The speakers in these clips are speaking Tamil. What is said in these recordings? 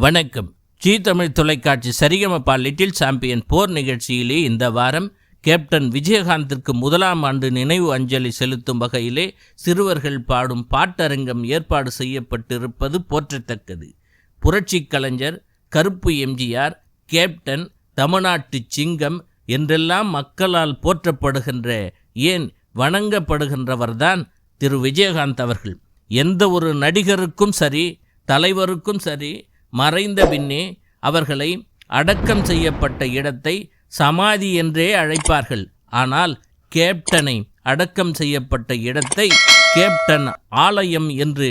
வணக்கம். ஜி தமிழ் தொலைக்காட்சி சரிகமப்பா லிட்டில் சாம்பியன் போர் நிகழ்ச்சியிலே இந்த வாரம் கேப்டன் விஜயகாந்திற்கு முதலாம் ஆண்டு நினைவு அஞ்சலி செலுத்தும் வகையிலே சிறுவர்கள் பாடும் பாட்டரங்கம் ஏற்பாடு செய்யப்பட்டிருப்பது போற்றத்தக்கது. புரட்சி கலைஞர் கருப்பு எம்ஜிஆர் கேப்டன் தமிழ்நாட்டு சிங்கம் என்றெல்லாம் மக்களால் போற்றப்படுகின்ற ஏன் வணங்கப்படுகின்றவர்தான் திரு விஜயகாந்த் அவர்கள். எந்த ஒரு நடிகருக்கும் சரி தலைவருக்கும் சரி மறைந்த பின்னே அவர்களை அடக்கம் செய்யப்பட்ட இடத்தை சமாதி என்றே அழைப்பார்கள். ஆனால் கேப்டனை அடக்கம் செய்யப்பட்ட இடத்தை கேப்டன் ஆலயம் என்று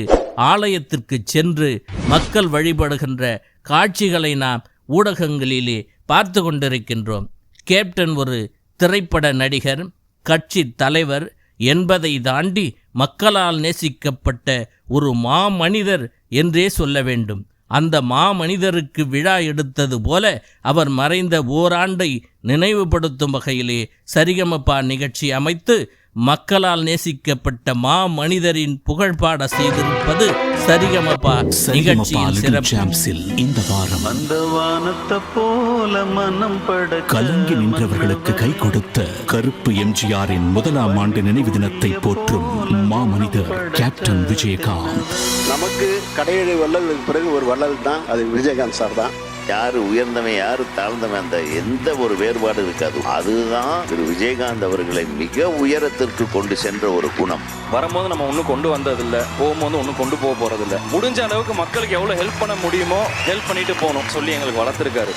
ஆலயத்திற்கு சென்று மக்கள் வழிபடுகின்ற காட்சிகளை நாம் ஊடகங்களிலே பார்த்து கொண்டிருக்கின்றோம். கேப்டன் ஒரு திரைப்பட நடிகர் கட்சி தலைவர் என்பதை தாண்டி மக்களால் நேசிக்கப்பட்ட ஒரு மாமனிதர் என்றே சொல்ல வேண்டும். அந்த மாமனிதருக்கு விழா எடுத்தது போல அவர் மறைந்த ஓராண்டை நினைவுபடுத்தும் வகையிலே சரிகமபா நிகழ்ச்சி அமைத்து மக்களால் நேசிக்கப்பட்ட மாமனிதரின் புகழ்பாட செய்திருப்பது சரிகமபா நிகழ்ச்சியில் இந்த வாரம் அந்த வானத்தை போல மனம் பட கலங்கி நின்றவர்களுக்கு கை கொடுத்த கருப்பு எம்ஜிஆரின் முதலாம் ஆண்டு நினைவு தினத்தை போற்றும் மாமனிதர் கேப்டன் விஜயகாந்த் நமக்கு கடையெழு வள்ளலுக்கு பிறகு ஒரு வள்ளல் தான் அது விஜயகாந்த் சார் தான் யாரு உயர்ந்தவன் யாரு தாழ்ந்தவன் அந்த எந்த ஒரு வேறுபாடு இருக்காது. அதுதான் திரு விஜயகாந்த் அவர்களை மிக உயரத்திற்கு கொண்டு சென்ற ஒரு குணம். வரும்போது நம்ம ஒன்றும் கொண்டு வந்ததில்ல போகும்போது ஒன்றும் கொண்டு போக போறதில்ல. முடிஞ்ச அளவுக்கு மக்களுக்கு எவ்வளோ ஹெல்ப் பண்ண முடியுமோ ஹெல்ப் பண்ணிட்டு போகணும் சொல்லி எங்களுக்கு வளர்த்துருக்காரு.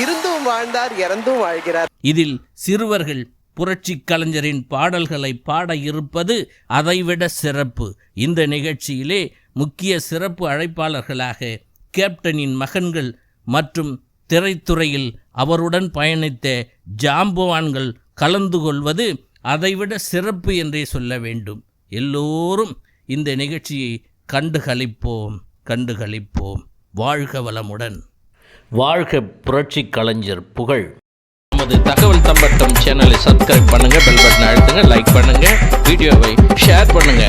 இருந்தும் வாழ்ந்தார் இறந்தும் வாழ்கிறார். இதில் சிறுவர்கள் புரட்சிக் கலைஞரின் பாடல்களை பாட இருப்பது அதைவிட சிறப்பு. இந்த நிகழ்ச்சியிலே முக்கிய சிறப்பு அழைப்பாளர்களாக கேப்டனின் மகன்கள் மற்றும் திரைத்துறையில் அவருடன் பயணித்த ஜாம்பவான்கள் கலந்து கொள்வது அதைவிட சிறப்பு என்றே சொல்ல வேண்டும். எல்லோரும் இந்த நிகழ்ச்சியை கண்டு களிப்போம் கண்டு களிப்போம் வாழ்க வளமுடன். வாழ்க புரட்சிக் கலைஞர் புகழ். நமது தகவல் தம்பட்டம் சேனலை சப்ஸ்கிரைப் பண்ணுங்க பெல் பட்டன் அழுத்துங்க லைக் பண்ணுங்க வீடியோவை ஷேர் பண்ணுங்க.